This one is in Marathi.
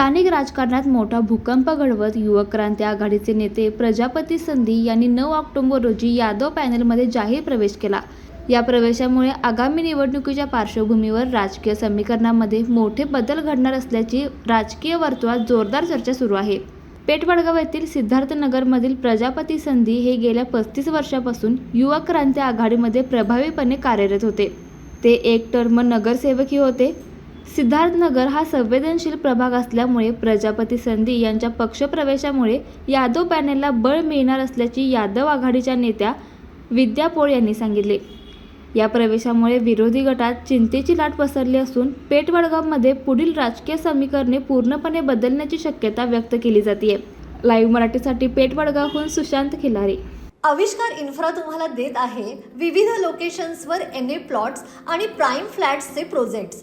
स्थानिक राजकारणात मोठा भूकंप घडवत युवक क्रांती आघाडीचे नेते प्रजापती संधी यांनी नऊ ऑक्टोबर रोजी यादव पॅनलमध्ये जाहीर प्रवेश केला. या प्रवेशामुळे आगामी निवडणुकीच्या पार्श्वभूमीवर राजकीय समीकरणामध्ये मोठे बदल घडणार असल्याची राजकीय वर्तुळात जोरदार चर्चा सुरू आहे. पेठवडगाव येथील सिद्धार्थनगरमधील प्रजापती संधी हे गेल्या पस्तीस वर्षापासून युवक क्रांती आघाडीमध्ये प्रभावीपणे कार्यरत होते. ते एक टर्म नगरसेवकही होते. सिद्धार्थनगर हा संवेदनशील प्रभाग असल्यामुळे प्रजापती संधी यांच्या पक्षप्रवेशामुळे यादव पॅनेलला बळ मिळणार असल्याची यादव आघाडीच्या नेत्या विद्या पोळ यांनी सांगितले. या प्रवेशामुळे विरोधी गटात चिंतेची लाट पसरली असून पेठवडगावमध्ये पुढील राजकीय समीकरणे पूर्णपणे बदलण्याची शक्यता व्यक्त केली जाते लाईव्ह मराठीसाठी पेठवडगावहून सुशांत खिलारे. आविष्कार इन्फ्रा तुम्हाला देत आहे विविध लोकेशन्सवर एन ए प्लॉट्स आणि प्राईम फ्लॅट्सचे प्रोजेक्ट्स